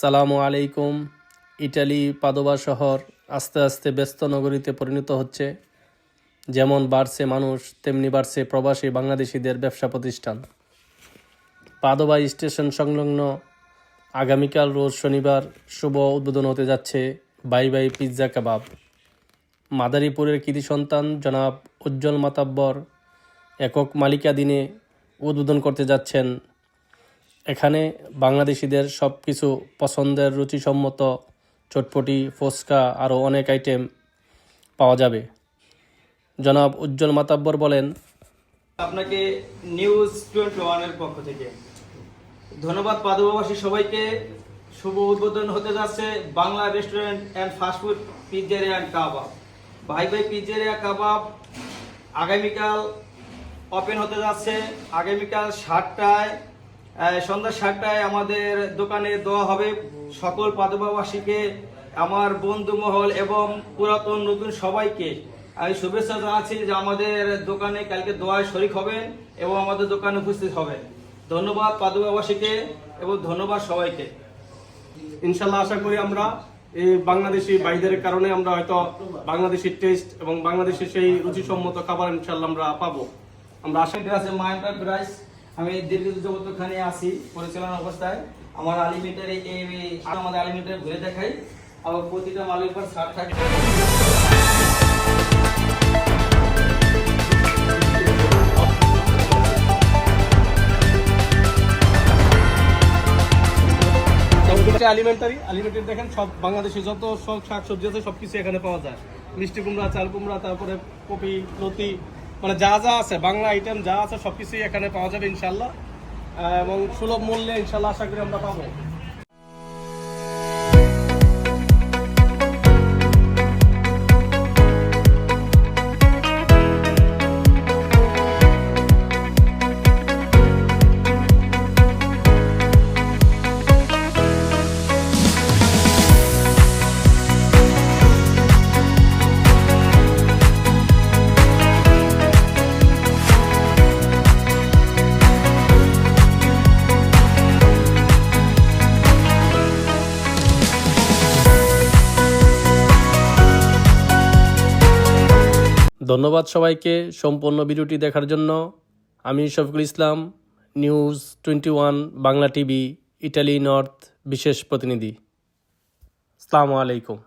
সালামু আলাইকুম। ইটালি পাদোবা শহর আস্তে আস্তে ব্যস্ত নগরীতে পরিণত হচ্ছে। যেমন বাড়ছে মানুষ, তেমনি বাড়ছে প্রবাসী বাংলাদেশিদের ব্যবসা প্রতিষ্ঠান। পাদোবা স্টেশন সংলগ্ন আগামীকাল রোজ শনিবার শুভ উদ্বোধন হতে যাচ্ছে বাই বাই পিৎজা কাবাব। মাদারীপুরের কৃতি সন্তান জনাব উজ্জ্বল মাতাব্বর একক মালিকাধীনে উদ্বোধন করতে যাচ্ছেন এখানে বাংলাদেশিদের সব কিছু পছন্দের রুচিসম্মত চটপটি ফুচকা আরও অনেক আইটেম পাওয়া যাবে। জনাব উজ্জ্বল মাতাব্বর বলেন, আপনাকে নিউজ টোয়েন্টি ওয়ানের পক্ষ থেকে ধন্যবাদ পাদুবাসী সবাইকে। শুভ উদ্বোধন হতে যাচ্ছে Bangla restaurant and fast food pizzeria and kebab ভাই ভাই পিজ্জারিয়া কাবাব আগামীকাল ওপেন হতে যাচ্ছে। আগামীকাল সাতটায় সন্ধ্যা সাতটায় আমাদের দোকানে দেওয়া হবে সকল পাদুবাসীকে আমার বন্ধু মহল এবং পুরাতন নতুন সবাইকে। আমি শুভেচ্ছা জানাচ্ছি যে আমাদের দোকানে কালকে দোয়ায় শরিক হবেন এবং আমাদের দোকানে উপস্থিত হবেন। ধন্যবাদ পাদুবাসীকে এবং ধন্যবাদ সবাইকে। ইনশাল্লাহ আশা করি আমরা এই বাংলাদেশি ভাইদের কারণে আমরা হয়তো বাংলাদেশি টেস্ট এবং বাংলাদেশি সেই রুচিসম্মত খাবার ইনশাল্লাহ আমরা পাবো। আমরা আশা এটা আছে মা এন্টারপ্রাইজ আমি দীর্ঘ জগৎখানে আসি পরিচালনা অবস্থায়। আমার আলিমিটারে আমাদের আলিমিটারে ঘুরে দেখাই। আবার প্রতিটা মালের উপর ছাড় থাকে। আলিমেন্টারি আলিমেন্টারি দেখেন সব বাংলাদেশে যত সব শাক সবজি আছে সবকিছু এখানে পাওয়া যায়। মিষ্টি কুমড়া, চাল কুমড়া, তারপরে কপি, লতি মানে যা যা আছে, বাংলা আইটেম যা আছে সবকিছুই এখানে পাওয়া যাবে ইনশাল্লাহ এবং সুলভ মূল্যে ইনশাল্লাহ আশা করি আমরা পাবো। ধন্যবাদ সবাইকে সম্পূর্ণ ভিডিওটি দেখার জন্য। আমি Shafiqul Islam, news twenty one, Bangla TV, Italy north, বিশেষ প্রতিনিধি। আসসালামু আলাইকুম।